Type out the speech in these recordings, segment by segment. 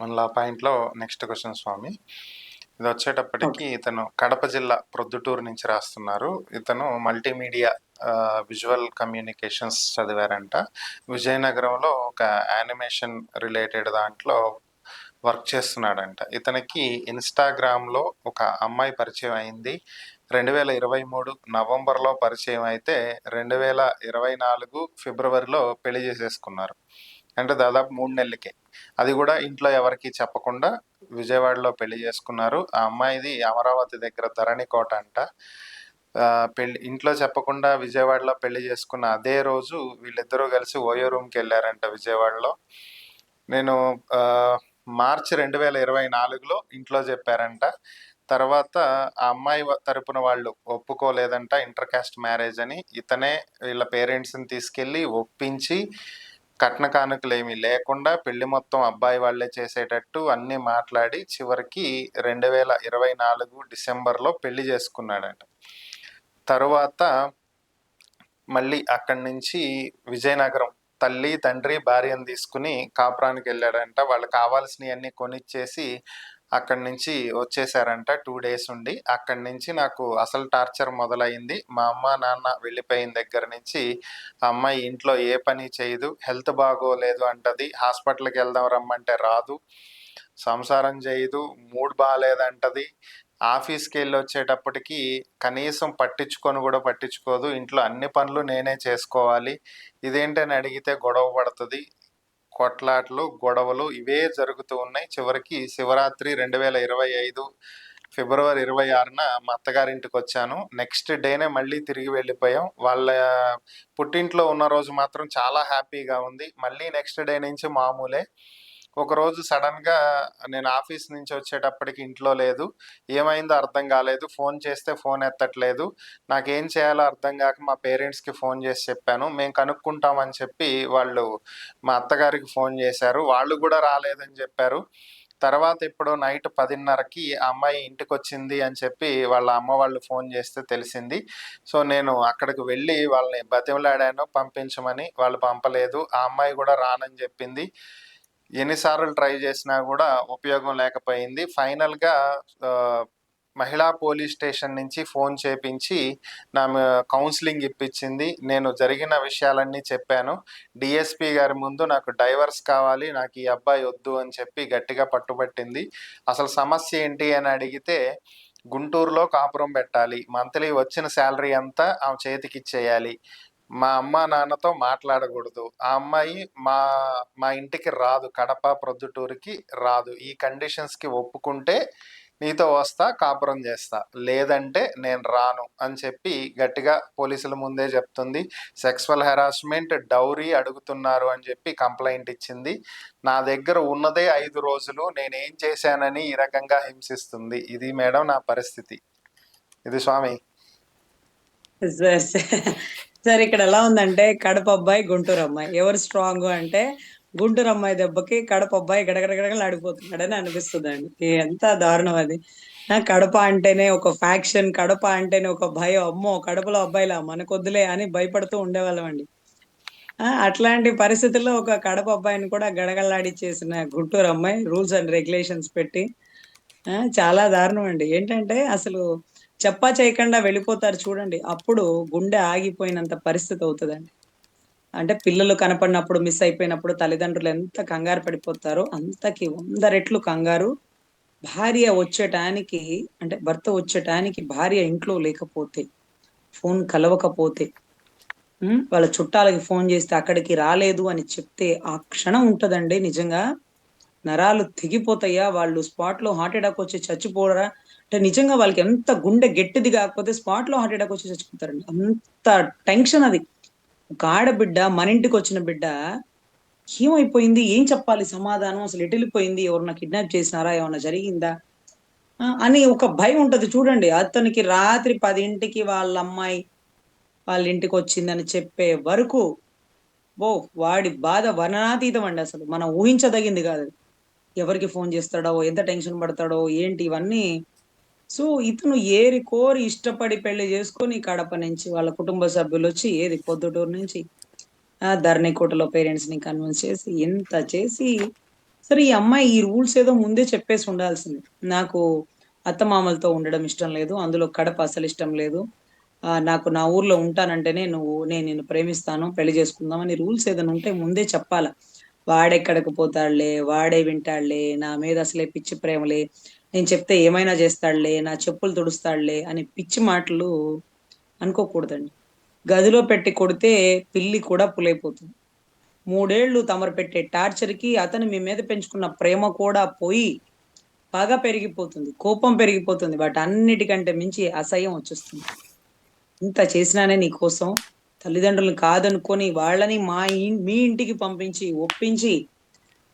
మన పాయింట్లో next question స్వామి. ఇది వచ్చేటప్పటికి ఇతను కడప జిల్లా ప్రొద్దుటూరు నుంచి రాస్తున్నారు. ఇతను మల్టీమీడియా విజువల్ కమ్యూనికేషన్స్ చదివారంట. విజయనగరంలో ఒక యానిమేషన్ రిలేటెడ్ దాంట్లో వర్క్ చేస్తున్నాడంట. ఇతనికి ఇన్స్టాగ్రామ్లో ఒక అమ్మాయి పరిచయం అయింది. రెండు వేల ఇరవై మూడు నవంబర్లో పరిచయం అయితే రెండు వేల ఇరవై నాలుగు ఫిబ్రవరిలో పెళ్ళి చేసేసుకున్నారు. అంటే దాదాపు మూడు నెలలకే. అది కూడా ఇంట్లో ఎవరికి చెప్పకుండా విజయవాడలో పెళ్ళి చేసుకున్నారు. ఆ అమ్మాయిది అమరావతి దగ్గర ధరణి కోట అంట. పెళ్ళి ఇంట్లో చెప్పకుండా విజయవాడలో పెళ్ళి చేసుకున్న అదే రోజు వీళ్ళిద్దరూ కలిసి ఓయో రూమ్కి వెళ్ళారంట విజయవాడలో. నేను మార్చి రెండు వేల ఇరవై నాలుగులో ఇంట్లో చెప్పారంట. తర్వాత ఆ అమ్మాయి తరపున వాళ్ళు ఒప్పుకోలేదంట ఇంటర్ క్యాస్ట్ మ్యారేజ్ అని. ఇతనే వీళ్ళ పేరెంట్స్ని తీసుకెళ్ళి ఒప్పించి కట్న కానుకలు ఏమీ లేకుండా పెళ్ళి మొత్తం అబ్బాయి వాళ్ళే చేసేటట్టు అన్నీ మాట్లాడి చివరికి రెండు వేల ఇరవై నాలుగు డిసెంబర్లో పెళ్ళి చేసుకున్నాడంట. తరువాత మళ్ళీ అక్కడి నుంచి విజయనగరం తల్లి తండ్రి భార్యను తీసుకుని కాపురానికి వెళ్ళాడంట. వాళ్ళు కావాల్సినవన్నీ కొనిచ్చేసి అక్కడి నుంచి వచ్చేసారంట టూ డేస్ ఉండి. అక్కడి నుంచి నాకు అసలు టార్చర్ మొదలైంది. మా అమ్మ నాన్న వెళ్ళిపోయిన దగ్గర నుంచి అమ్మాయి ఇంట్లో ఏ పని చేయదు హెల్త్ బాగోలేదు అంటది. హాస్పిటల్కి వెళ్దాం రమ్మంటే రాదు. సంసారం చేయదు మూడ్ బాగాలేదంటది ఆఫీస్కి వెళ్ళి వచ్చేటప్పటికి కనీసం పట్టించుకొని కూడా పట్టించుకోదు. ఇంట్లో అన్ని పనులు నేనే చేసుకోవాలి. ఇదేంటని అడిగితే గొడవ పడుతుంది. కొట్లాట్లు గొడవలు ఇవే జరుగుతూ ఉన్నాయి. చివరికి శివరాత్రి రెండు వేల ఇరవై ఐదు ఫిబ్రవరి ఇరవై ఆరున మా అత్తగారింటికి వచ్చాను. నెక్స్ట్ డేనే మళ్ళీ తిరిగి వెళ్ళిపోయాం. వాళ్ళ పుట్టింట్లో ఉన్న రోజు మాత్రం చాలా హ్యాపీగా ఉంది. మళ్ళీ నెక్స్ట్ డే నుంచి మామూలే. ఒకరోజు సడన్గా నేను ఆఫీస్ నుంచి వచ్చేటప్పటికి ఇంట్లో లేదు. ఏమైందో అర్థం కాలేదు. ఫోన్ చేస్తే ఫోన్ ఎత్తట్లేదు. నాకేం చేయాలో అర్థం కాక మా పేరెంట్స్కి ఫోన్ చేసి చెప్పాను. మేము కనుక్కుంటామని చెప్పి వాళ్ళు మా అత్తగారికి ఫోన్ చేశారు. వాళ్ళు కూడా రాలేదని చెప్పారు. తర్వాత ఇప్పుడు నైట్ పదిన్నరకి ఆ అమ్మాయి ఇంటికి వచ్చింది అని చెప్పి వాళ్ళ అమ్మ వాళ్ళు ఫోన్ చేస్తే తెలిసింది. సో నేను అక్కడికి వెళ్ళి వాళ్ళని బతిమలాడాను పంపించమని. వాళ్ళు పంపలేదు. ఆ అమ్మాయి కూడా రానని చెప్పింది. ఎన్నిసార్లు ట్రై చేసినా కూడా ఉపయోగం లేకపోయింది. ఫైనల్గా మహిళా పోలీస్ స్టేషన్ నుంచి ఫోన్ చేపించి నా కౌన్సిలింగ్ ఇప్పించింది. నేను జరిగిన విషయాలన్నీ చెప్పాను. డిఎస్పి గారి ముందు నాకు డైవర్స్ కావాలి నాకు ఈ అబ్బాయి వద్దు అని చెప్పి గట్టిగా పట్టుబట్టింది. అసలు సమస్య ఏంటి అని అడిగితే గుంటూరులో కాపురం పెట్టాలి. మంత్లీ వచ్చిన శాలరీ అంతా ఆమె చేతికి ఇచ్చేయాలి మా అమ్మ నాన్నతో మాట్లాడకూడదు. ఆ అమ్మాయి మా మా ఇంటికి రాదు. కడప ప్రొద్దుటూరుకి రాదు. ఈ కండిషన్స్కి ఒప్పుకుంటే నీతో వస్తా కాపురం చేస్తా. లేదంటే నేను రాను అని చెప్పి గట్టిగా పోలీసుల ముందే చెప్తుంది. సెక్సువల్ హెరాస్మెంట్ డౌరీ అడుగుతున్నారు అని చెప్పి కంప్లైంట్ ఇచ్చింది. నా దగ్గర ఉన్నదే ఐదు రోజులు. నేనేం చేశానని ఈ రకంగా హింసిస్తుంది. ఇది మేడం నా పరిస్థితి. ఇది స్వామి. సార్ ఇక్కడ ఎలా ఉందంటే కడప అబ్బాయి గుంటూరు అమ్మాయి. ఎవరు స్ట్రాంగ్ అంటే గుంటూరు అమ్మాయి దెబ్బకి కడప అబ్బాయి గడగడగడగలు ఆడిపోతున్నాడని అనిపిస్తుందండి. ఎంత దారుణం అది. కడప అంటేనే ఒక ఫ్యాక్షన్ కడప అంటేనే ఒక భయం. అమ్మో కడపలో అబ్బాయిలా? మనకొద్దులే అని భయపడుతూ ఉండేవాళ్ళం అండి. అట్లాంటి పరిస్థితుల్లో ఒక కడప అబ్బాయిని కూడా గడగల్లాడిచ్చేసిన గుంటూరు అమ్మాయి రూల్స్ అండ్ రెగ్యులేషన్స్ పెట్టి చాలా దారుణం అండి. ఏంటంటే అసలు చెప్పా చేయకుండా వెళ్ళిపోతారు చూడండి. అప్పుడు గుండె ఆగిపోయినంత పరిస్థితి అవుతుందండి. అంటే పిల్లలు కనపడినప్పుడు మిస్ అయిపోయినప్పుడు తల్లిదండ్రులు ఎంత కంగారు పడిపోతారో అంతకి వంద రెట్లు కంగారు. భార్య వచ్చేటానికి అంటే భర్త వచ్చేటానికి భార్య ఇంట్లో లేకపోతే ఫోన్ కలవకపోతే వాళ్ళ చుట్టాలకి ఫోన్ చేస్తే అక్కడికి రాలేదు అని చెప్తే ఆ క్షణం ఉంటదండి నిజంగా. నరాలు తెగిపోతాయా? వాళ్ళు స్పాట్లో హార్ట్ అటాక్ వచ్చి చచ్చిపోరా? అంటే నిజంగా వాళ్ళకి ఎంత గుండె గట్టిది కాకపోతే స్పాట్లో హార్ట్ అటాక్ వచ్చి చచ్చిపోతారండి. అంత టెన్షన్ అది. ఒక ఆడబిడ్డ మన ఇంటికి వచ్చిన బిడ్డ ఏమైపోయింది? ఏం చెప్పాలి? సమాధానం? అసలు ఎటు వెళ్ళిపోయింది? ఎవరన్నా కిడ్నాప్ చేసినారా? ఏమన్నా జరిగిందా? అని ఒక భయం ఉంటుంది. చూడండి అతనికి రాత్రి పదింటికి వాళ్ళ అమ్మాయి వాళ్ళ ఇంటికి వచ్చిందని చెప్పే వరకు ఓ వాడి బాధ వర్ణనాతీతం అండి అసలు. మనం ఊహించదగింది కాదు. ఎవరికి ఫోన్ చేస్తాడో ఎంత టెన్షన్ పడతాడో ఏంటి ఇవన్నీ. సో ఇతను ఏరి కోరి ఇష్టపడి పెళ్ళి చేసుకొని కడప నుంచి వాళ్ళ కుటుంబ సభ్యులు వచ్చి ఏది పొద్దుటూరు నుంచి ధరణికోటలో పేరెంట్స్ని కన్విన్స్ చేసి ఎంత చేసి సరే ఈ అమ్మాయి ఈ రూల్స్ ఏదో ముందే చెప్పేసి ఉండాల్సింది. నాకు అత్తమామలతో ఉండడం ఇష్టం లేదు అందులో కడప అసలు ఇష్టం లేదు. నాకు నా ఊర్లో ఉంటానంటేనే నువ్వు నేను నిన్ను ప్రేమిస్తాను పెళ్ళి చేసుకుందాం అని రూల్స్ ఏదైనా ఉంటే ముందే చెప్పాలా. వాడెక్కడికి పోతాడులే వాడే వింటాడులే నా మీద అసలే పిచ్చి ప్రేమలే నేను చెప్తే ఏమైనా చేస్తాడులే నా చెప్పులు తుడుస్తాడులే అని పిచ్చి మాటలు అనుకోకూడదండి. గదిలో పెట్టి కొడితే పిల్లి కూడా పులైపోతుంది. మూడేళ్ళు తమరు పెట్టే టార్చర్కి అతను మీ మీద పెంచుకున్న ప్రేమ కూడా పోయి బాగా పెరిగిపోతుంది కోపం పెరిగిపోతుంది వాటి అన్నిటికంటే మించి అసహ్యం వచ్చేస్తుంది. ఇంత చేసినానే నీ కోసం తల్లిదండ్రులను కాదనుకొని వాళ్ళని మా మీ ఇంటికి పంపించి ఒప్పించి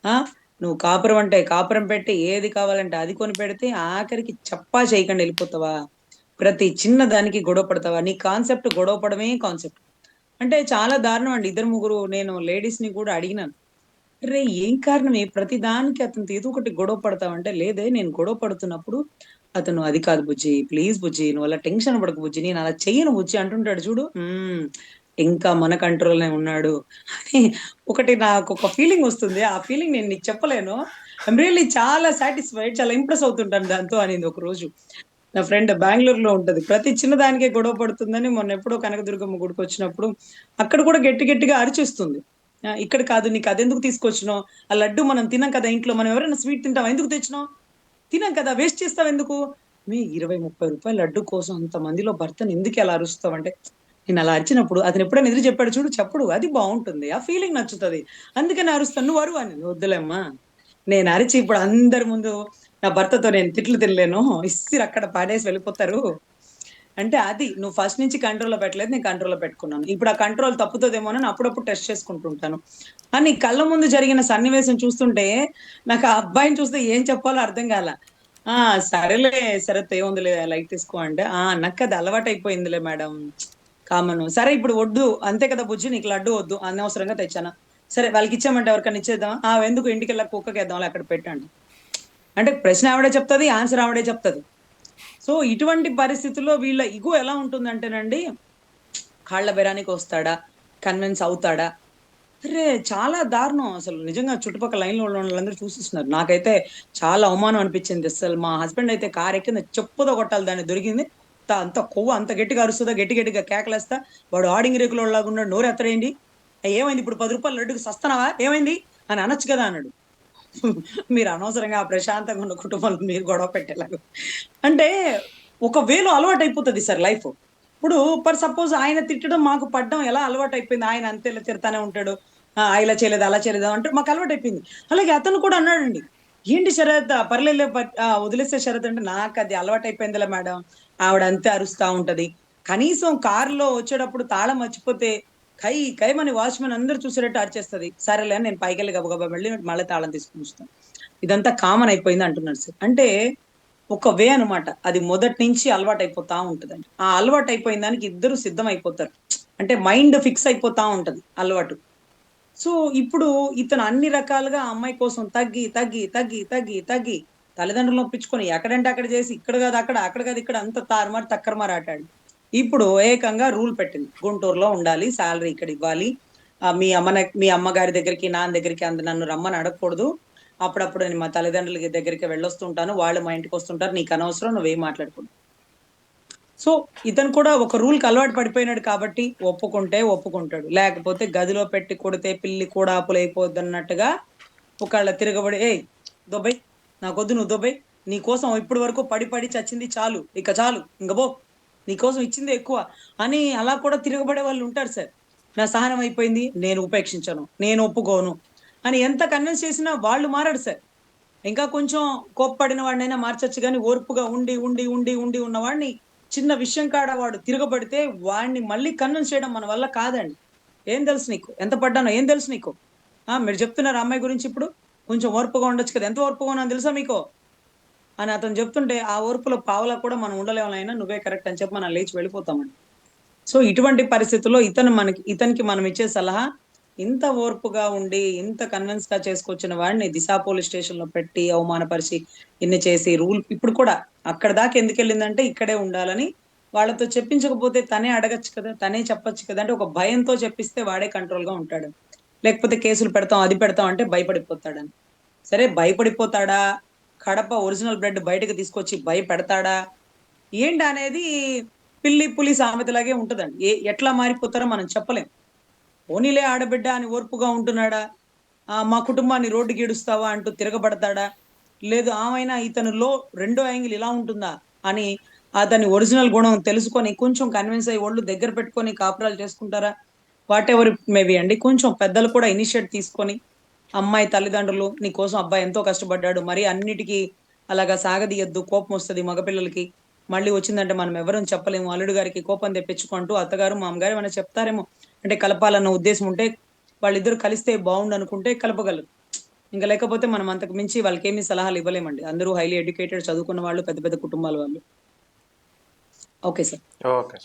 ఆ? నువ్వు కాపురం అంటే కాపురం పెట్టి ఏది కావాలంటే అది కొని పెడితే ఆఖరికి చప్పా చేయకుండా వెళ్ళిపోతావా? ప్రతి చిన్న దానికి గొడవ పడతావా? నీ కాన్సెప్ట్ గొడవ పడమే కాన్సెప్ట్ అంటే చాలా దారుణం అండి. ఇద్దరు ముగ్గురు నేను లేడీస్ని కూడా అడిగినాను. రే ఏం కారణమే ప్రతి దానికి అతను ఏదో ఒకటి గొడవ పడతావంటే లేదే నేను గొడవ పడుతున్నప్పుడు అతను అది కాదు బుజ్జి ప్లీజ్ బుజ్జి నువ్వు అలా టెన్షన్ పడకు బుజ్జి నేను అలా చెయ్యను బుజ్జి అంటుంటాడు చూడు. ఇంకా మన కంట్రోల్నే ఉన్నాడు. అని ఒకటి నాకు ఒక ఫీలింగ్ వస్తుంది. ఆ ఫీలింగ్ నేను నీకు చెప్పలేను. ఐమ్ రియల్లీ చాలా సాటిస్ఫైడ్ చాలా ఇంప్రెస్ అవుతుంటాను దాంతో అనేది ఒక రోజు. నా ఫ్రెండ్ బెంగళూరులో ఉంటుంది. ప్రతి చిన్న దానికే గొడవ పడుతుందని మొన్న ఎప్పుడో కనకదుర్గమ్మ గుడికి వచ్చినప్పుడు అక్కడ కూడా గట్టి గట్టిగా అరిచేస్తుంది. ఇక్కడ కాదు నీకు అదెందుకు తీసుకొచ్చినావు? ఆ లడ్డు మనం తినాం కదా ఇంట్లో మనం ఎవరైనా స్వీట్ తింటాం ఎందుకు తెచ్చినావు? తినాం కదా వేస్ట్ చేస్తావు ఎందుకు? మీ ఇరవై ముప్పై రూపాయల లడ్డు కోసం అంత మందిలో భర్తను ఎందుకు ఎలా అరుస్తావు? అంటే నేను అలా అరిచినప్పుడు అతను ఎప్పుడైనా ఎదురు చెప్పాడు చూడు చెప్పడు అది బాగుంటుంది. ఆ ఫీలింగ్ నచ్చుతుంది. అందుకని అరుస్తాను నువ్వు అరువు అని. వద్దులేమ్మా. నేను అరిచి ఇప్పుడు అందరి ముందు నా భర్తతో నేను తిట్లు తినలేను. ఇస్తిరు అక్కడ పాడేసి వెళ్ళిపోతారు. అంటే అది నువ్వు ఫస్ట్ నుంచి కంట్రోల్లో పెట్టలేదు నేను కంట్రోల్లో పెట్టుకున్నాను. ఇప్పుడు ఆ కంట్రోల్ తప్పుతుందేమో అని అప్పుడప్పుడు టెస్ట్ చేసుకుంటుంటాను అని కళ్ళ ముందు జరిగిన సన్నివేశం చూస్తుంటే నాకు ఆ అబ్బాయిని చూస్తే ఏం చెప్పాలో అర్థం కాల. ఆ సరేలే సరే ఏముందిలే లైట్ తీసుకో అంటే ఆ నాకు అది అలవాటు అయిపోయిందిలే మేడం. కామన్. సరే ఇప్పుడు వద్దు. అంతే కదా బుజ్జి నీకు లడ్డు వద్దు. అనవసరంగా తెచ్చాను? సరే వాళ్ళకి ఇచ్చామంటే ఎవరికైనా ఇచ్చేద్దాం ఆ ఎందుకు ఇంటికి వెళ్ళా కుక్కకి వేద్దాం అక్కడ పెట్టండి. అంటే ప్రశ్న ఆవిడే చెప్తుంది ఆన్సర్ ఆవిడే చెప్తుంది. సో ఇటువంటి పరిస్థితుల్లో వీళ్ళ ఇగో ఎలా ఉంటుందంటేనండి కాళ్ళ బెరానికి వస్తాడా? కన్విన్స్ అవుతాడా? అరే చాలా దారుణం. అసలు నిజంగా చుట్టుపక్కల లైన్లో ఉన్న వాళ్ళందరూ చూసిస్తున్నారు. నాకైతే చాలా అవమానం అనిపించింది. అసలు మా హస్బెండ్ అయితే కార్ ఎక్కింది చెప్పుదో కొట్టాలి దాన్ని దొరికింది. అంత అంత కొవ్వు అంత గట్టిగా అరుస్తుందా? గట్టి గట్టిగా కేకలేస్తా? వాడు ఆడింగ్ రేకులో లాగా ఉన్నాడు నోరు ఎత్తరేయండి ఏమైంది ఇప్పుడు పది రూపాయలు లడ్డుకు సస్తనావా? ఏమైంది? అని అనొచ్చు కదా అన్నాడు. మీరు అనవసరంగా ప్రశాంతంగా ఉన్న కుటుంబంలో మీరు గొడవ పెట్టేలాగా. అంటే ఒక వేలో అలవాటు అయిపోతుంది సార్ లైఫ్. ఇప్పుడు పర్ సపోజ్ ఆయన తిట్టడం మాకు పడ్డం ఎలా అలవాటు అయిపోయింది ఆయన అంతే ఇలా తిడతానే ఉంటాడు. ఆ, ఇలా చేయలేదు అలా చేయలేదు అంటే మాకు అలవాటు అయిపోయింది అలాగే అతను కూడా అన్నాడండి ఏంటి శరత్ పర్లేదు వదిలేసే శరత్ అంటే నాకు అది అలవాటు అయిపోయిందిలే మేడం. ఆవిడ అంతే అరుస్తా ఉంటది. కనీసం కారులో వచ్చేటప్పుడు తాళం మర్చిపోతే కై కైమని వాచ్మెన్ అందరు చూసేటట్టు అరిచేస్తుంది సరేలే నేను పైకి వెళ్ళి గబగబా వెళ్ళి మళ్ళీ తాళం తీసుకుని వస్తాను. ఇదంతా కామన్ అయిపోయింది అంటున్నాడు సార్. అంటే ఒక వే అన్నమాట. అది మొదటి నుంచి అలవాటు అయిపోతా ఉంటదండి ఆ అలవాటు అయిపోయిన దానికి ఇద్దరు సిద్ధం అయిపోతారు అంటే మైండ్ ఫిక్స్ అయిపోతా ఉంటది అలవాటు. సో ఇప్పుడు ఇతను అన్ని రకాలుగా ఆ అమ్మాయి కోసం తగ్గి తగ్గి తగ్గి తగ్గి తగ్గి తల్లిదండ్రులు ఒప్పించుకొని ఎక్కడంటే అక్కడ చేసి ఇక్కడ కాదు అక్కడ అక్కడ కాదు ఇక్కడ అంత తారుమారు తక్కరమారు ఆటాడు. ఇప్పుడు ఏకంగా రూల్ పెట్టింది. గుంటూరులో ఉండాలి శాలరీ ఇక్కడ ఇవ్వాలి. మీ అమ్మ మీ అమ్మగారి దగ్గరికి నాన్న దగ్గరికి అంత నన్ను రమ్మని అడగకూడదు. అప్పుడప్పుడు నేను మా తల్లిదండ్రుల దగ్గరికి వెళ్ళొస్తుంటాను. వాళ్ళు మా ఇంటికి వస్తుంటారు. నీకు అనవసరం నువ్వేం మాట్లాడకూడదు. సో ఇతను కూడా ఒక రూల్కి అలవాటు పడిపోయినాడు కాబట్టి ఒప్పుకుంటే ఒప్పుకుంటాడు. లేకపోతే గదిలో పెట్టి కొడితే పిల్లి కూడా అప్పులైపోద్ది అన్నట్టుగా ఒకళ్ళ తిరగబడి ఏ దొబ్బై నాకొద్దు నువ్వు దొబ్బై. నీ కోసం ఇప్పటి వరకు పడి పడి చచ్చింది చాలు. ఇక చాలు. ఇంక బో నీ కోసం ఇచ్చింది ఎక్కువ. అని అలా కూడా తిరగబడే వాళ్ళు ఉంటారు సార్. నా సహనం అయిపోయింది. నేను ఉపేక్షించను. నేను ఒప్పుకోను. అని ఎంత కన్విన్స్ చేసినా వాళ్ళు మారాడు సార్. ఇంకా కొంచెం కోప్పడిన వాడినైనా మార్చచ్చు కానీ ఓర్పుగా ఉండి ఉండి ఉండి ఉండి ఉన్నవాడిని చిన్న విషయం కాడ వాడు తిరగబడితే వాడిని మళ్ళీ కన్విన్స్ చేయడం మన వల్ల కాదండి. ఏం తెలుసు నీకు? ఎంత పడ్డానో ఏం తెలుసు నీకు? ఆ మీరు చెప్తున్నారు అమ్మాయి గురించి ఇప్పుడు? కొంచెం ఓర్పుగా ఉండొచ్చు కదా. ఎంత ఓర్పుగా ఉన్నా తెలుసా మీకు? అని అతను చెప్తుంటే ఆ ఓర్పులో పావలా కూడా మనం ఉండలేమైనా నువ్వే కరెక్ట్ అని చెప్పి మనం లేచి వెళ్ళిపోతామండి. సో ఇటువంటి పరిస్థితుల్లో ఇతను మనకి ఇతనికి మనం ఇచ్చే సలహా ఇంత ఓర్పుగా ఉండి ఇంత కన్విన్స్గా చేసుకొచ్చిన వాడిని దిశా పోలీస్ స్టేషన్లో పెట్టి అవమానపరిచి ఇన్ని చేసి రూల్ ఇప్పుడు కూడా అక్కడ దాకా ఎందుకు వెళ్ళిందంటే ఇక్కడే ఉండాలని వాళ్ళతో చెప్పించకపోతే తనే అడగచ్చు కదా తనే చెప్పొచ్చు కదా అంటే ఒక భయంతో చెప్పిస్తే వాడే కంట్రోల్గా ఉంటాడు. లేకపోతే కేసులు పెడతాం అది పెడతాం అంటే భయపడిపోతాడని సరే భయపడిపోతాడా? కడప ఒరిజినల్ బ్రెడ్ బయటకు తీసుకొచ్చి భయపెడతాడా ఏంటి అనేది పిల్లి పులి సామెతలాగే ఉంటుందండి. ఏ ఎట్లా మారిపోతారో మనం చెప్పలేం. ఓనీలే ఆడబిడ్డ అని ఓర్పుగా ఉంటున్నాడా? మా కుటుంబాన్ని రోడ్డుకి ఇడుస్తావా అంటూ తిరగబడతాడా? లేదు ఆమెనా ఇతనిలో రెండో యాంగిల్ ఇలా ఉంటుందా అని అతని ఒరిజినల్ గుణం తెలుసుకొని కొంచెం కన్విన్స్ అయ్యి ఒళ్ళు దగ్గర పెట్టుకొని కాపురాలు చేసుకుంటారా? వాట్ ఎవర్ మేబీ అండి కొంచెం పెద్దలు కూడా ఇనిషియేట్ తీసుకొని అమ్మాయి తల్లిదండ్రులు నీ కోసం అబ్బాయి ఎంతో కష్టపడ్డాడు మరి అన్నిటికీ అలాగా సాగదీయద్దు కోపం వస్తుంది మగపిల్లలకి. మళ్ళీ వచ్చిందంటే మనం ఎవరూ చెప్పలేము అల్లుడు గారికి కోపం తెప్పించుకుంటూ అత్తగారు మామగారు ఏమైనా చెప్తారేమో. అంటే కలపాలన్న ఉద్దేశం ఉంటే వాళ్ళిద్దరు కలిస్తే బాగుండు అనుకుంటే కలపగలరు. ఇంకా లేకపోతే మనం అంతకు మించి వాళ్ళకి ఏమీ సలహాలు ఇవ్వలేమండి. అందరూ హైలీ ఎడ్యుకేటెడ్ చదువుకున్న వాళ్ళు పెద్ద పెద్ద కుటుంబాల వాళ్ళు. Okay sir. ఓకే